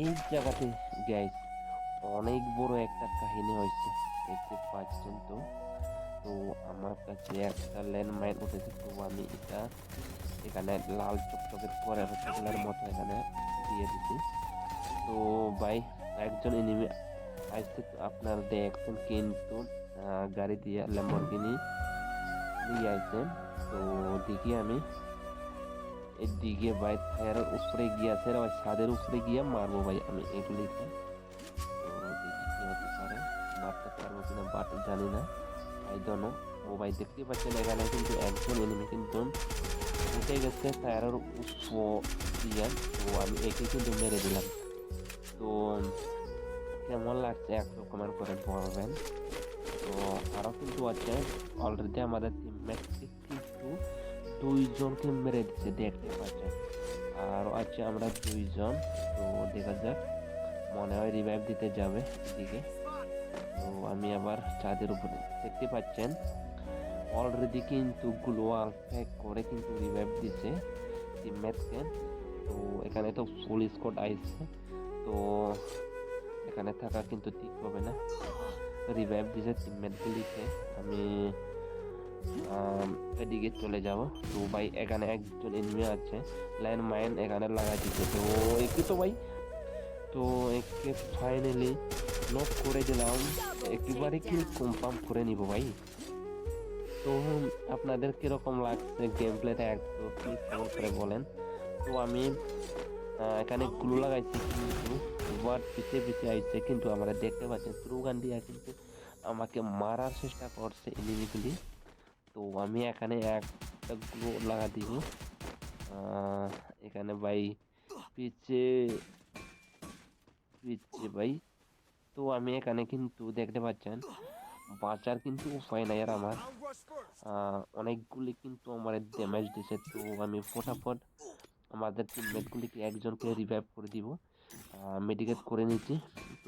এই জায়গাতে গ্যাস অনেক বড় একটা কাহিনী হয়েছে। দেখতে পাচ্ছেন তো? তো আমার কাছে একটা ল্যান্ডমাইন উঠেছে, তো আমি এটা এখানে লাল চকচকের পরে চকলের মতো এখানে দিয়ে দিছি। তো ভাই, একজন এনিমি তো আপনারা দেখছেন কিন্তু গাড়ি দিয়ে ল্যাম্বরগিনি নিয়ে আসছেন। তো দেখি আমি এদিকে ভাই টায়ারের উপরে গিয়েছে ভাই ছাদের উপরে গিয়ে মারবো ভাই আমি এগুলিকে মারতে পারব কিনা বাট জানি না। আই দোনো ও ভাই দেখতে পাচ্ছেন এখানে কিন্তু একজন এনিমি কিন্তু উঠে গেছে টায়ারের উপর দিয়ে। তো আমি একে কিন্তু মেরে দিলাম। তো কেমন লাগছে? একটু কমেন্ট করে বলবেন। তো আরও কিন্তু আছে। অলরেডি আমাদের দুইজনকে মেরে দিচ্ছে দেখতে পাচ্ছেন। আর আছে আমরা দুইজন তো দেখা যাক মনে হয় রিভাইভ দিতে যাবে এদিকে। তো আমি আবার ছাদের উপরে দেখতে পাচ্ছেন অলরেডি কিন্তু গ্লোয়াল প্যাক করে কিন্তু রিভাইভ দিচ্ছে টিমমেটকে তো এখানে তো ফুল স্কোয়াড আইছে তো এখানে থাকা কিন্তু ঠিক হবে না। রিভাইভ দিছে টিমমেটগুলিকে আম, এদিকে চলে যাব। তো ভাই এখানে একজন এনিমি আছে। লাইন মাইন এখানে লাগাই দিতে তো একে তো ভাই, তো একে ফাইনালি নক করে দিলাম। একেবারে কি কনফার্ম করে নিব ভাই? তো আপনাদের কীরকম লাগছে গেম প্লেটা একটু কি খবর করে বলেন? তো আমি এখানে গ্লু লাগাইছি কিন্তু বাট পিছিয়ে পিছিয়ে আইছে কিন্তু আমরা দেখতে পাচ্ছি থ্রু গান দিয়া কিন্তু আমাকে মারার চেষ্টা করছে এনিমিগুলি তো আমি এখানে একটা গ্লু লাগা দিব। এখানে ভাই পিছে পিছে ভাই। তো আমি এখানে কিন্তু দেখতে পাচ্ছেন, বাঁচার কিন্তু উপায় নাই আর আমার। অনেকগুলি কিন্তু আমার ড্যামেজ দিছে, তো আমি ফটাফট আমাদের টিমমেটগুলিকে একজনকে রিভাইভ করে দিব। মেডিকেট করে নিচ্ছি।